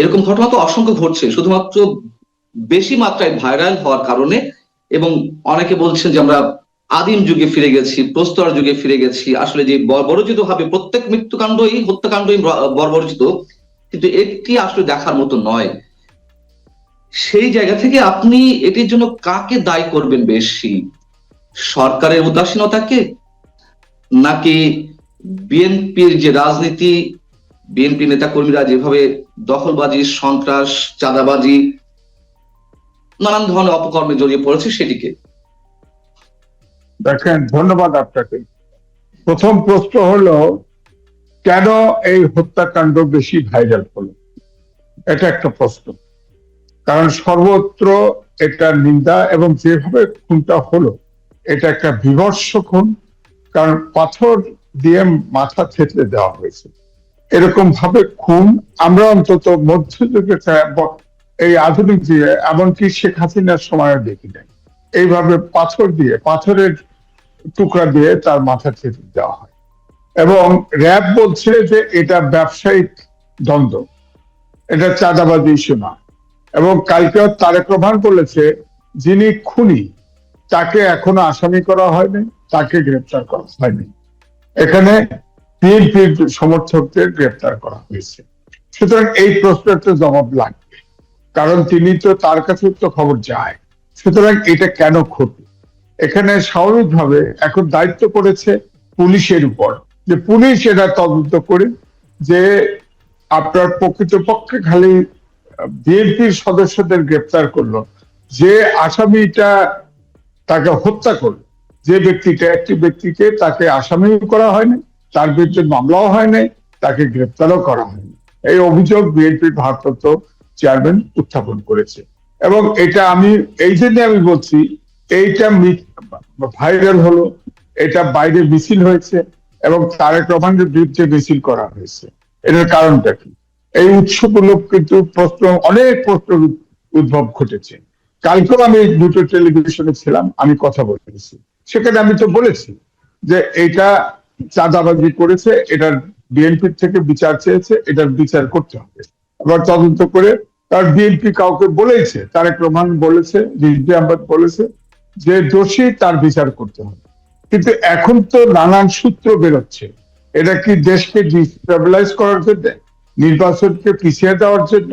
এরকম ঘটনা তো অসংখ্য ঘটছে, শুধুমাত্র বেশি মাত্রায় ভাইরাল হওয়ার কারণে এবং অনেকে বলছেন যে আমরা আদিম যুগে ফিরে গেছি, প্রস্তর যুগে ফিরে গেছি, আসলে যে বর্বরচিত ভাবে প্রত্যেক মৃত্যুকাণ্ডই, হত্যাকাণ্ডই বর্বরচিত, কিন্তু একটি আসলে দেখার মতো নয়। সেই জায়গা থেকে আপনি এটির জন্য কাকে দায়ী করবেন বেশি? সরকারের উদাসীনতাকে নাকি বিএনপির যে রাজনীতি, বিএনপি নেতা কর্মীরা যেভাবে দখলবাজি, সন্ত্রাস, চাঁদাবাজি, নানান ধরনের অপকর্মে জড়িয়ে পড়েছে সেটিকে। দেখেন, ধন্যবাদ আপনাকে। প্রথম প্রশ্ন হলো, কেন এই হত্যাকাণ্ড বেশি ভাইরাল হলো? এটা একটা প্রশ্ন। কারণ সর্বত্র এটা নিন্দা এবং যেভাবে খুনটা হলো, এটা একটা বিভৎস খুন। কারণ পাথর দিয়ে মাথা থেতলে দেওয়া হয়েছে। এরকম ভাবে খুন আমরা অন্তত মধ্যযুগে এই আধুনিক দিয়ে এমনকি শেখ হাসিনার সময় দেখি নাই। এইভাবে পাথর দিয়ে, পাথরের টুকরা দিয়ে তার মাথা ছেড়ে দেওয়া হয়। এবং র্যাব বলছে যে এটা ব্যবসায়িক দ্বন্দ্ব। এটা চাঁদাবাজি না এবং কালকে তারেক রহমান বলেছে, যিনি খুনি, তাকে এখনও আসামি করা হয়নি, তাকে গ্রেপ্তার করা হয়নি। এখানে বিএনপির সমর্থকদের গ্রেপ্তার করা হয়েছে। সুতরাং এই প্রশ্নের তো জবাব লাগবে। কারণ তিনি তো তার কাছে তো খবর যায়। সুতরাং এটা কেন ক্ষতি এখানে স্বাভাবিকভাবে এখন দায়িত্ব পড়েছে পুলিশের উপর। যে পুলিশ এটা তদন্ত করে যে আপনার প্রকৃতপক্ষে খালি বিএনপির সদস্যদের গ্রেপ্তার করল। যে আসামিটা তাকে হত্যা করল। যে ব্যক্তিটা, একটি ব্যক্তিকে তাকে আসামি করা হয়নি। তার বিরুদ্ধে মামলাও হয়নি, তাকে গ্রেপ্তারও করা হয়নি। এই অভিযোগ বিএনপির ভারপ্রাপ্ত চেয়ারম্যান উত্থাপন করেছে। এবং এটা আমি, এই জন্য আমি বলছি, এইটা ভাইরাল হলো, এটা বাইরে মিছিল হয়েছে, এবং তারেক রহমানের বিরুদ্ধে মিছিল করা হয়েছে। এটার কারণটা কি? এই উৎসগুলো কিন্তু প্রশ্ন, অনেক প্রশ্ন উদ্ভব ঘটেছে। কালকেও আমি দুটো টেলিভিশনে ছিলাম, আমি কথা বলেছি। সেখানে আমি তো বলেছি যে এটা চাঁদাবাজি করেছে, এটার বিএনপির থেকে বিচার চেয়েছে, এটার বিচার করতে হবে। আবার তদন্ত করে তার বিএনপি কাউকে বলেছে, তারেক রহমান বলেছে, রিজভি আহমদ বলেছে, যে দোষী তার বিচার করতে হবে। কিন্তু এখন তো নানান সূত্র বেরোচ্ছে। এটা কি দেশকে ডিস্টেবিলাইজ করার জন্য, নির্বাচনকে পিছিয়ে দেওয়ার জন্য,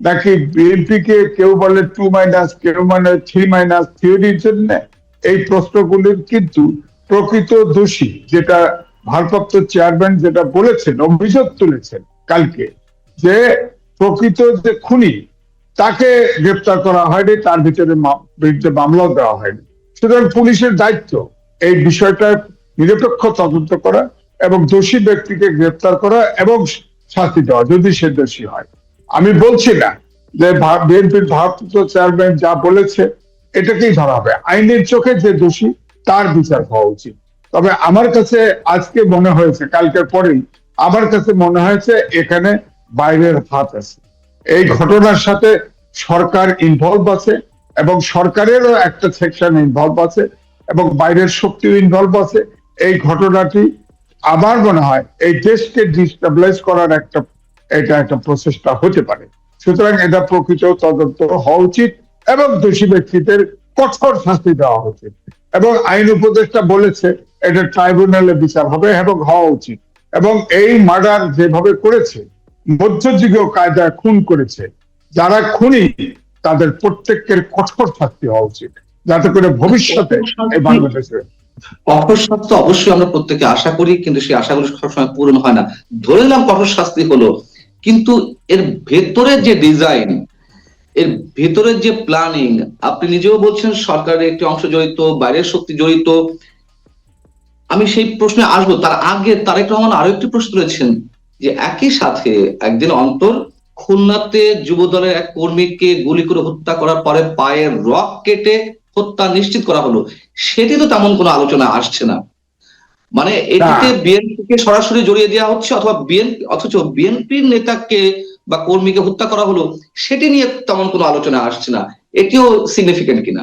নাকি বিএনপি কে কেউ বলে টু মাইনাস কেউ মানে থ্রি মাইনাস থিওরির জন্য? এই প্রশ্নগুলির কিন্তু প্রকৃত দোষী, যেটা ভারপ্রাপ্ত চেয়ারম্যান যেটা বলেছেন, অভিযোগ তুলেছেন কালকে, যে প্রকৃত যে খুনি, তাকে গ্রেপ্তার করা হয়নি, তার ভিতরে বিরুদ্ধে মামলাও দেওয়া হয়নি। সুতরাং পুলিশের দায়িত্ব এই বিষয়টা নিরপেক্ষ তদন্ত করা এবং দোষী ব্যক্তিকে গ্রেপ্তার করা এবং শাস্তি দেওয়া, যদি সে দোষী হয়। আমি বলছি না যে বিএনপির ভারপ্রাপ্ত চেয়ারম্যান যা বলেছে, এটাকেই ধরা হবে। আইনের চোখে যে দোষী তার বিচার হওয়া উচিত। তবে আমার কাছে আজকে মনে হয়েছে, কালকের পরেই আমার কাছে মনে হয়েছে এখানে বাইরের হাত আছে। এই ঘটনার সাথে সরকার ইনভলভ আছে এবং সরকারেরও একটা সেকশন ইনভলভ আছে এবং বাইরের শক্তিও ইনভলভ আছে। এই ঘটনাটি আমার মনে হয় এই দেশকে ডিস্টাবলাইজ করার একটা, এটা একটা প্রচেষ্টা হতে পারে। সুতরাং এটা প্রকৃত তদন্ত হওয়া উচিত এবং দোষী ব্যক্তিদের কঠোর শাস্তি দেওয়া উচিত। এবং আইন উপদেষ্টা বলেছে, এটা ট্রাইব্যুনালে বিচার হবে এবং হওয়া উচিত। এবং এই মার্ডার যেভাবে করেছে, মধ্যযুগীয় কায়দায় খুন করেছে, যারা খুনি, তাদের প্রত্যেকের কঠোর শাস্তি হওয়া উচিত, যাতে করে ভবিষ্যতে এই বাংলাদেশে কঠোর শাস্তি অবশ্যই আমরা প্রত্যেকে আশা করি, কিন্তু সেই আশাগুলো সবসময় পূরণ হয় না। ধরে নিলাম কঠোর শাস্তি হলো, কিন্তু এর ভেতরে যে ডিজাইন এর ভেতরের যে প্ল্যানিং আপনি নিজেও বলছেন সরকারের একটি অংশ জড়িত বাইরের শক্তি জড়িত। আমি সেই প্রশ্নে আসব। তার আগে তারেক রহমান আরও একটি প্রশ্ন তুলেছেন যে একই সাথে একদিন অন্তর খুলনাতে যুব দলের এক কর্মীকে গুলি করে হত্যা করার পরে পায়ের রক কেটে হত্যা নিশ্চিত করা হলো। সেটি তো তেমন কোনো আলোচনা আসছে না। মানে এটিতে বিএনপিকে সরাসরি জড়িয়ে দেওয়া হচ্ছে অথবা বিএনপি অথচ বিএনপির নেতাকে বা কর্মীকে হত্যা করা হলো, সেটি নিয়ে তেমন কোনো আলোচনা আসছে না। এটিও সিগনিফিকেন্ট কিনা?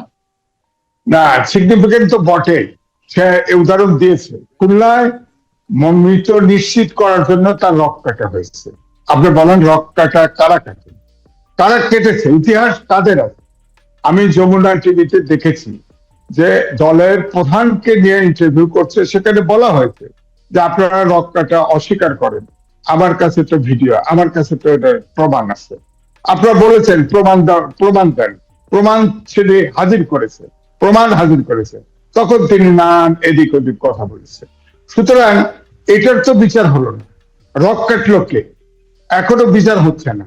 না সিগনিফিকেন্ট তো বটে। সে উদাহরণ দিয়েছে। খুলনায় মৃত নিশ্চিত করার জন্য তার রক কাটা হয়েছে। আপনি বলেন রক কাটা কারা কাটে? কারা কেটেছে? ইতিহাস তাদের আছে। আমি যমুনা টিভিতে দেখেছি যে দলের প্রধানকে নিয়ে ইন্টারভিউ করছে, সেখানে বলা হয়েছে যে আপনারা রক কাটা অস্বীকার করেন। আমার কাছে তো ভিডিও, আমার কাছে তো এটা প্রমাণ আছে। আপনারা বলেছেন, প্রমাণ প্রমাণ দেন। প্রমাণ ছেলে হাজির করেছে, প্রমাণ হাজির করেছে। তখন তিনি নানান এদিক ওদিক কথা বলেছে সুতরাং এটার তো বিচার হলো না। রক কাটলো কে? এখনও বিচার হচ্ছে না।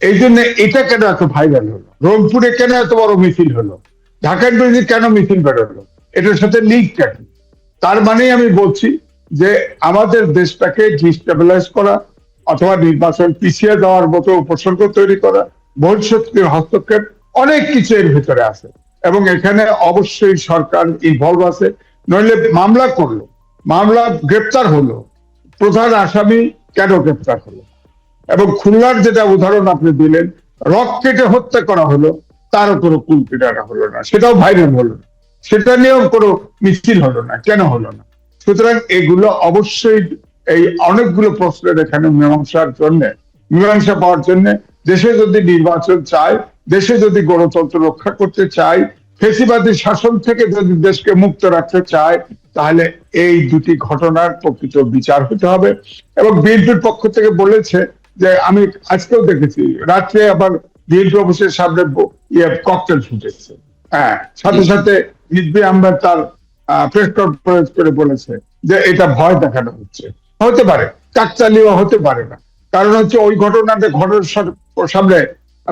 এই জন্য এটা কেন এত ভাইরাল হলো? রংপুরে কেন এত বড় মিছিল হলো? ঢাকার বিরুদ্ধে কেন মিছিল বেরোলো? এটার সাথে লিঙ্ক কেন তার মানে আমি বলছি যে আমাদের দেশটাকে ডিস্টেবিলাইজ করা অথবা নির্বাচন পিছিয়ে দেওয়ার মতো উপসর্গ তৈরি করা ভবিষ্যতের হস্তক্ষেপ অনেক কিছু এর ভিতরে আছে। এবং এখানে অবশ্যই সরকার ইনভলভ আছে। নইলে মামলা করল, মামলা গ্রেপ্তার হলো, প্রধান আসামি কেন গ্রেপ্তার হলো? এবং খুলনার যেটা উদাহরণ আপনি দিলেন রক কেটে হত্যা করা হলো তারও কোনো কুল হলো না, সেটাও ভাইরাল হলো না। সেটা নিয়েও কোনো মিছিল হলো না, কেন হলো না? সুতরাং এগুলো অবশ্যই এই অনেকগুলো প্রশ্নের এখানে মীমাংসার জন্য মীমাংসা পাওয়ার জন্য দেশে যদি নির্বাচন চায় দেশে যদি গণতন্ত্র রক্ষা করতে চায় ফেসিবাদী শাসন থেকে যদি দেশকে মুক্ত রাখতে চায় তাহলে এই দুটি ঘটনার প্রকৃত বিচার হতে হবে। এবং বিএনপির পক্ষ থেকে বলেছে যে আমি আজকেও দেখেছি রাত্রে আবার বিএনপি অফিসের সামনে ইয়ে ককটেল ফুটেছে। হ্যাঁ সাথে সাথে হিজবি আহমেদ তার প্রেস কনফারেন্স করে বলেছে যে এটা ভয় দেখানো হচ্ছে। হতে পারে কাকচালিও হতে পারে না। কারণ হচ্ছে ওই ঘটনাটা ঘটনার সামনে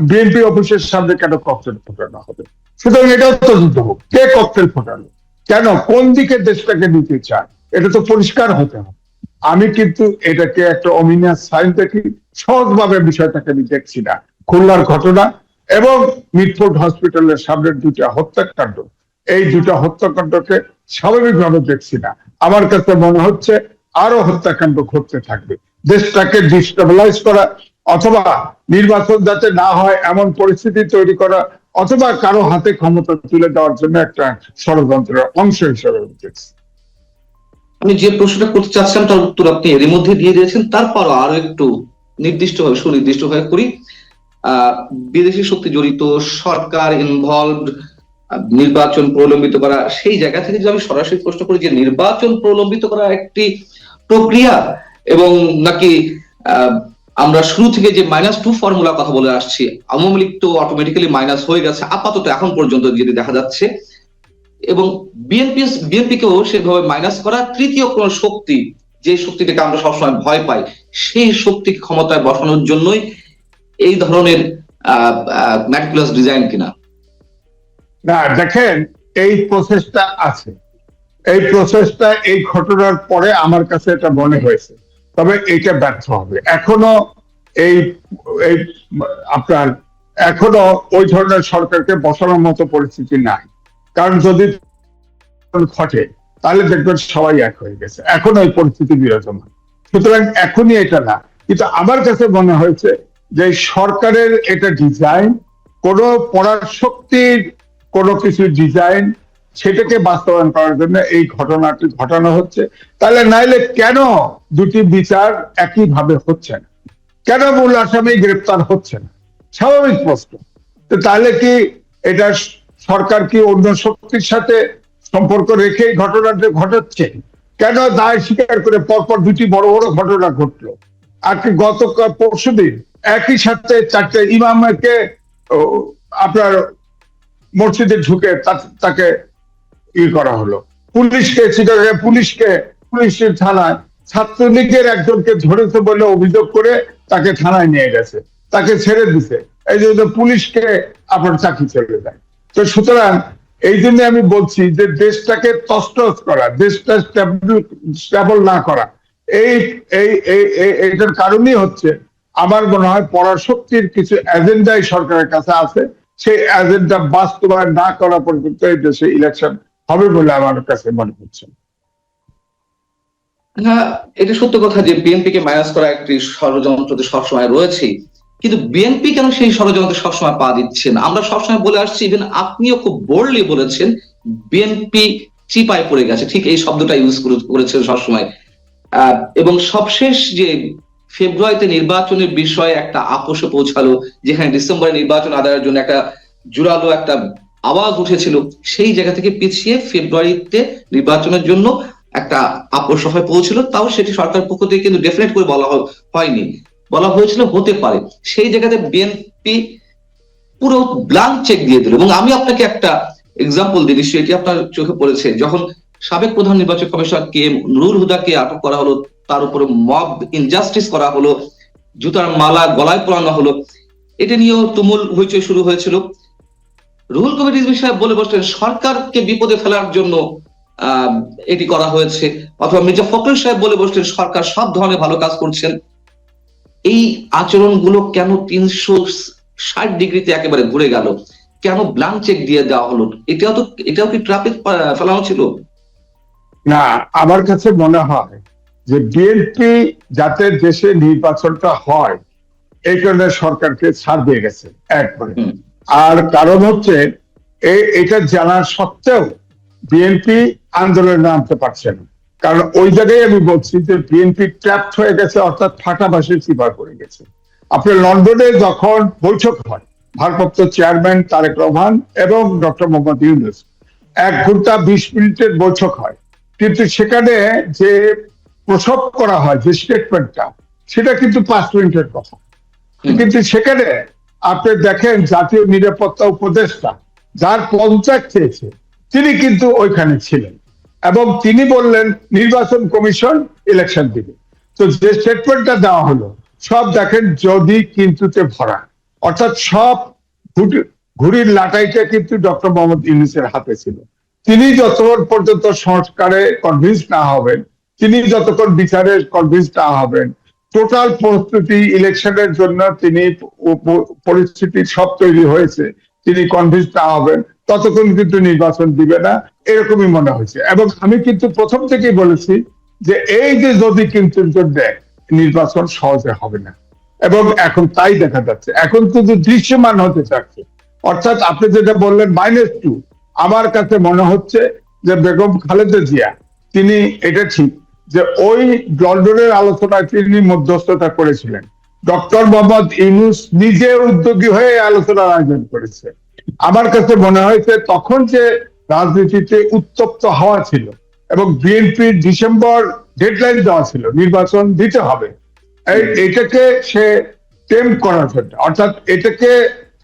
বিএনপি অফিসের সামনে কেন ককটেল ফোটানো হবে? সুতরাং এটাও তদন্ত হোক। কে ককটেল ফোটালো? কেন? কোন দিকে দেশটাকে নিতে চায়? এটা তো পরিষ্কার হতে হবে। আমি কিন্তু এটাকে একটা অমিনিয়াস সাইন দেখি, সহজভাবে বিষয়টাকে আমি দেখছি না। খুলনার ঘটনা এবং মিটফোর্ড হসপিটালের সামনের দুটা হত্যাকাণ্ড। এই দুটা হত্যাকাণ্ডকে স্বাভাবিকভাবে দেখছি না। আমার কাছে মনে হচ্ছে আরও হত্যাকাণ্ড ঘটতে থাকবে। দেশটাকে ডিস্টেবিলাইজ করা অথবা নির্বাচন যাতে না হয় এমন পরিস্থিতি তৈরি করা অথবা কারও হাতে ক্ষমতা তুলে দেওয়ার জন্য একটা ষড়যন্ত্রের অংশ হিসেবে দেখছি। আমি যে প্রশ্নটা করতে চাচ্ছিলাম তার উত্তর আপনি এরই মধ্যে দিয়ে দিয়েছেন। তারপরও আরও একটু নির্দিষ্টভাবে, সুনির্দিষ্টভাবে করি। আহ, বিদেশি শক্তি জড়িত, সরকার ইনভলভড নির্বাচন প্রলম্বিত করা সেই জায়গা থেকে যদি আমি সরাসরি প্রশ্ন করি যে নির্বাচন প্রলম্বিত করা একটি প্রক্রিয়া এবং নাকি আহ, আমরা শুরু থেকে যে মাইনাস টু ফর্মুলা কথা বলে আসছি আওয়ামী লীগ তো অটোমেটিক্যালি মাইনাস হয়ে গেছে আপাতত এখন পর্যন্ত যেটি দেখা যাচ্ছে। এবং বিএনপি বিএনপিকেও সেভাবে মাইনাস করা তৃতীয় কোন শক্তি যে শক্তিটাকে আমরা সবসময় ভয় পাই সেই শক্তি ক্ষমতায় বসানোর জন্যই এই ধরনের ম্যাটিকুলাস ডিজাইন কিনা। না, দেখেন, এই প্রসেসটা আছে। এই প্রসেসটা এই ঘটনার পরে আমার কাছে এটা মনে হয়েছে। তবে এটা ব্যর্থ হবে। এখনও এই এই আপনার, এখনও ওই ধরনের সরকারকে বসানোর মতো পরিস্থিতি নাই। কারণ যদি ঘটে, তাহলে দেখবেন সবাই এক হয়ে গেছে। এখন ওই পরিস্থিতি বিরাজমান। সুতরাং এখনই এটা না। কিন্তু আমার কাছে মনে হয়েছে যে সরকারের এটা ডিজাইন, কোন পড়ার শক্তির কোনো কিছু ডিজাইন সেটাকে বাস্তবায়ন করার জন্য এই ঘটনাটি ঘটানো হচ্ছে। তাহলে নাইলে কেন দুটি বিচার একইভাবে হচ্ছে না? কেন মূল আসামি গ্রেপ্তার হচ্ছে না? স্বাভাবিক প্রশ্ন। তো তাহলে কি এটা সরকার কি অন্য শক্তির সাথে সম্পর্ক রেখে এই ঘটনাটি ঘটাচ্ছে? কেন দায় স্বীকার করে পরপর দুটি বড় বড় ঘটনা ঘটলো? আর কি গত পরশু দিন একই সাথে চারটে ইমামকে আপনার মসজিদে ঢুকে তাকে ই করা হলো। পুলিশকে চিটাগাং পুলিশকে, পুলিশের থানায় ছাত্রলীগের একজনকে ধরেছে বলে অভিযোগ করে তাকে থানায় নিয়ে গেছে। তাকে ছেড়ে দিছে। এই জন্য পুলিশকে আপনার চাকরি ছেড়ে দেয় তো সুতরাং এই জন্য আমি বলছি যে দেশটাকে তস্তস করা, দেশটা স্টেবল না করা এই এই, এইটার কারণই হচ্ছে আমার মনে হয় পরাশক্তির কিছু এজেন্ডাই সরকারের কাছে আছে। সেই এজেন্ডা বাস্তবায়ন না করা পর্যন্ত এই দেশে ইলেকশন হবে বলে আমার কাছে মনে হচ্ছে। হ্যাঁ এটা সত্য কথা যে বিএনপি কে মাইনাস করা একটি ষড়যন্ত্র সবসময় রয়েছেই কিন্তু বিএনপি কেন সেই ষড়যন্ত্রে সবসময় পা দিচ্ছে না? আমরা সবসময় বলে আসছি ইভেন আপনিও খুব বোল্ডলি বলেছেন, বিএনপি চিপায় পড়ে গেছে। ঠিক এই শব্দটা ইউজ করেছেন সবসময়। এবং সবশেষ যে ফেব্রুয়ারিতে নির্বাচনের বিষয়ে একটা আপোষে পৌঁছালো, যেখানে ডিসেম্বরে নির্বাচন আদায়ের জন্য একটা জোরালো একটা আওয়াজ উঠেছিল। সেই জায়গা থেকে পিছিয়ে ফেব্রুয়ারিতে নির্বাচনের জন্য একটা আপোষ সভায় পৌঁছিল। তাও সেটি সরকার পক্ষ থেকে কিন্তু ডেফিনেট করে বলা হয়- হয়নি। বলা হয়েছিল হতে পারে। সেই জায়গাতে বিএনপি পুরো ব্লাঙ্ক চেক দিয়ে দিল। এবং আমি আপনাকে একটা এক্সাম্পল দিই, নিশ্চয়ই এটি আপনার চোখে পড়েছে। যখন সাবেক প্রধান নির্বাচন কমিশনার কে এম নুরুল হুদাকে আটক করা হলো তার উপরে মব ইনজাস্টিস করা হলো, জুতার মালা গলায় পরানো হলো। এটা নিয়েও তুমুল হইচই শুরু হয়েছিল। রুহুল কবির রিজভী সাহেব বলে বসলেন, সরকারকে বিপদে ফেলার জন্য এটি করা হয়েছে। অথবা মির্জা ফখরুল সাহেব বলে বসলেন, সরকার সব ধরনের ভালো কাজ করছেন। এই আচরণগুলো কেন তিনশো ষাট ডিগ্রিতে একেবারে ঘুরে গেল? কেন ব্লাঙ্ক চেক দিয়ে দেওয়া হলো? এটাও তো, এটাও কি ট্রাফিক ফেলানো ছিল? না, আমার কাছে মনে হয় যে বিএনপি যাতে দেশে নির্বাচনটা হয় এই কারণে সরকারকে ছাড় দিয়ে গেছে একবারে। আর কারণ হচ্ছে এটা জানার সত্ত্বেও বিএনপি আন্দোলনে নামতে পারছে না। কারণ ওই জায়গায় আমি বলছি যে বিএনপি ট্র্যাপড হয়ে গেছে অর্থাৎ ফাটাবাসের চিপার করে গেছে। আপনার লন্ডনে যখন বৈঠক হয় ভারপ্রাপ্ত চেয়ারম্যান তারেক রহমান এবং ডক্টর মোহাম্মদ ইউনুস এক ঘণ্টা বিশ মিনিটের বৈঠক হয়। কিন্তু সেখানে যে প্রসব করা হয় যে স্টেটমেন্টটা সেটা কিন্তু পাঁচ মিনিটের কথা কিন্তু সেখানে আপনি দেখেন জাতীয় নিরাপত্তা উপদেষ্টা যার পঞ্চায়েত চেয়েছে তিনি কিন্তু ওইখানে ছিলেন। এবং তিনি বললেন নির্বাচন কমিশন ইলেকশন দিবে। তো যে স্টেটমেন্টটা দেওয়া হলো সব দেখেন যদি কিন্তুতে ভরা। অর্থাৎ সব ঘুড়ির লাটাইটা কিন্তু ডক্টর মোহাম্মদ ইউনুসের হাতে ছিল। তিনি যতক্ষণ পর্যন্ত সংস্কারে কনভিন্স না হবেন তিনি যতক্ষণ বিচারে কনভিন্স না হবেন টোটাল প্রস্তুতি ইলেকশনের জন্য তিনি পরিস্থিতি সব তৈরি হয়েছে, তিনি কনভিন্স না হবেন, ততক্ষণ কিন্তু নির্বাচন দিবে না, এরকমই মনে হয়েছে। এবং আমি কিন্তু প্রথম থেকেই বলেছি যে এই যে যদি কিন্তু দেয় নির্বাচন সহজে হবে না। এবং এখন তাই দেখা যাচ্ছে। এখন কিন্তু দৃশ্যমান হতে চাচ্ছে। অর্থাৎ আপনি যেটা বললেন মাইনাস টু আমার কাছে মনে হচ্ছে যে বেগম খালেদা জিয়া, তিনি এটা ঠিক যে ওই লন্ডনের আলোচনায় তিনি মধ্যস্থতা করেছিলেন। ডক্টর মোহাম্মদ ইউনুস নিজে উদ্যোগী হয়ে আলোচনার আয়োজন করেছে। আমার কাছে মনে হয়েছে তখন যে রাজনীতিতে উত্তপ্ত হওয়া ছিল এবং বিএনপির ডিসেম্বর ডেডলাইন দেওয়া ছিল, নির্বাচন দিতে হবে এটাকে সে টেম করার জন্য, অর্থাৎ এটাকে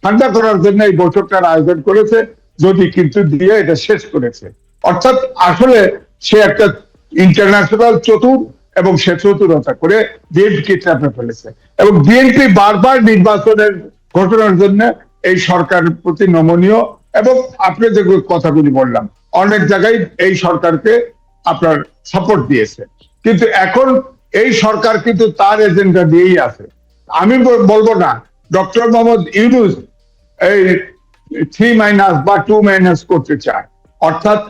ঠান্ডা করার জন্য এই বৈঠকটার আয়োজন করেছে, যদি কিন্তু দিয়ে এটা শেষ করেছে। অর্থাৎ আসলে সে একটা ইন্টারন্যাশনাল চতুর এবং সে চতুরতা করে বিএনপি চাপে ফেলেছে। এবং বিএনপি বারবার নির্বাচনের ঘটনার জন্য এই সরকারের প্রতি নমনীয় এবং আপনি যে কথাগুলি বললাম, অনেক জায়গায় এই সরকারকে আপনার সাপোর্ট দিয়েছে। কিন্তু এখন এই সরকার কিন্তু তার এজেন্ডা দিয়েই আছে। আমি বলব না, ডক্টর মোহাম্মদ ইউনুস এই থ্রি মাইনাস বা টু মাইনাস করতে চায়। অর্থাৎ